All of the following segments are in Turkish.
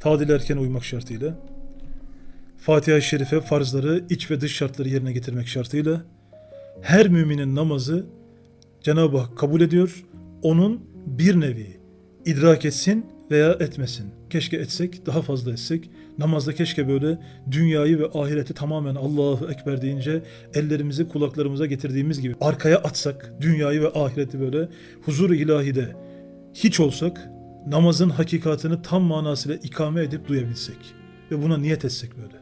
tadil erken uymak şartıyla, Fatiha-i Şerife farzları, iç ve dış şartları yerine getirmek şartıyla, her müminin namazı Cenab-ı Hak kabul ediyor, onun bir nevi idrak etsin veya etmesin. Keşke etsek, daha fazla etsek. Namazda keşke böyle dünyayı ve ahireti tamamen Allahu Ekber deyince ellerimizi kulaklarımıza getirdiğimiz gibi arkaya atsak, dünyayı ve ahireti böyle huzur-u ilahide hiç olsak, namazın hakikatini tam manasıyla ikame edip duyabilsek ve buna niyet etsek böyle.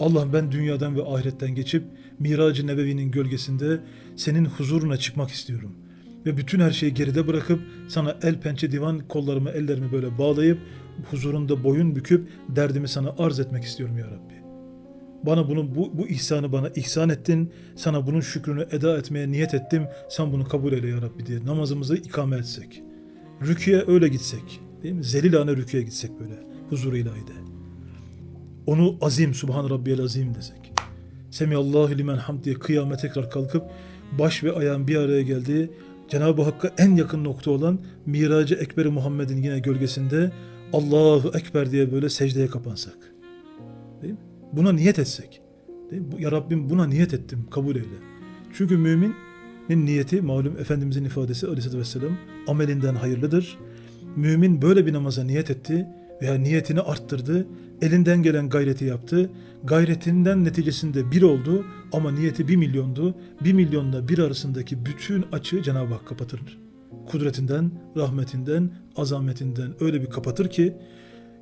Allah ben dünyadan ve ahiretten geçip Mirac-ı Nebevi'nin gölgesinde senin huzuruna çıkmak istiyorum. Ve bütün her şeyi geride bırakıp sana el pençe divan kollarımı ellerimi böyle bağlayıp huzurunda boyun büküp derdimi sana arz etmek istiyorum ya Rabbi. Bana bunu bu, bu ihsanı bana ihsan ettin. Sana bunun şükrünü eda etmeye niyet ettim. Sen bunu kabul eyle ya Rabbi diye namazımızı ikame etsek. Rüküye öyle gitsek. Değil mi? Zelilane rüküye gitsek böyle. Huzur ilahide. Onu azim, Subhan Rabbiyel azim desek. Semiyallahu limen hamd diye kıyame tekrar kalkıp baş ve ayağın bir araya geldiği Cenab-ı Hakk'a en yakın nokta olan Miracı Ekber-i Muhammed'in yine gölgesinde Allahu Ekber diye böyle secdeye kapansak. Değil mi? Buna niyet etsek. Değil mi? Ya Rabbim buna niyet ettim, kabul eyle. Çünkü müminin niyeti malum Efendimizin ifadesi aleyhissalatü vesselam amelinden hayırlıdır. Mümin böyle bir namaza niyet etti veya niyetini arttırdı, elinden gelen gayreti yaptı. Gayretinden neticesinde bir oldu ama niyeti bir milyondu. Bir milyonla bir arasındaki bütün açığı Cenab-ı Hak kapatır. Kudretinden, rahmetinden, azametinden öyle bir kapatır ki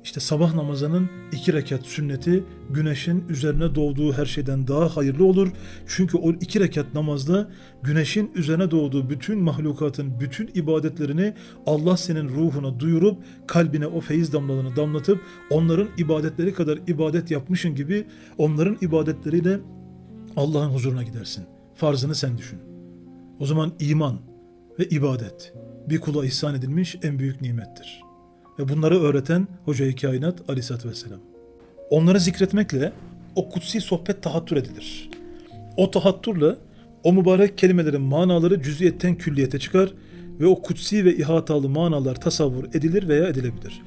işte sabah namazının iki rekat sünneti güneşin üzerine doğduğu her şeyden daha hayırlı olur. Çünkü o iki rekat namazda güneşin üzerine doğduğu bütün mahlukatın bütün ibadetlerini Allah senin ruhuna duyurup kalbine o feyiz damlalarını damlatıp onların ibadetleri kadar ibadet yapmışın gibi onların ibadetleriyle Allah'ın huzuruna gidersin. Farzını sen düşün. O zaman iman ve ibadet bir kula ihsan edilmiş en büyük nimettir. Ve bunları öğreten Hoca-i Kainat Aleyhisselatü Vesselam. Onları zikretmekle o kutsi sohbet tahattür edilir. O tahattürle o mübarek kelimelerin manaları cüziyetten külliyete çıkar ve o kutsi ve ihatalı manalar tasavvur edilir veya edilebilir.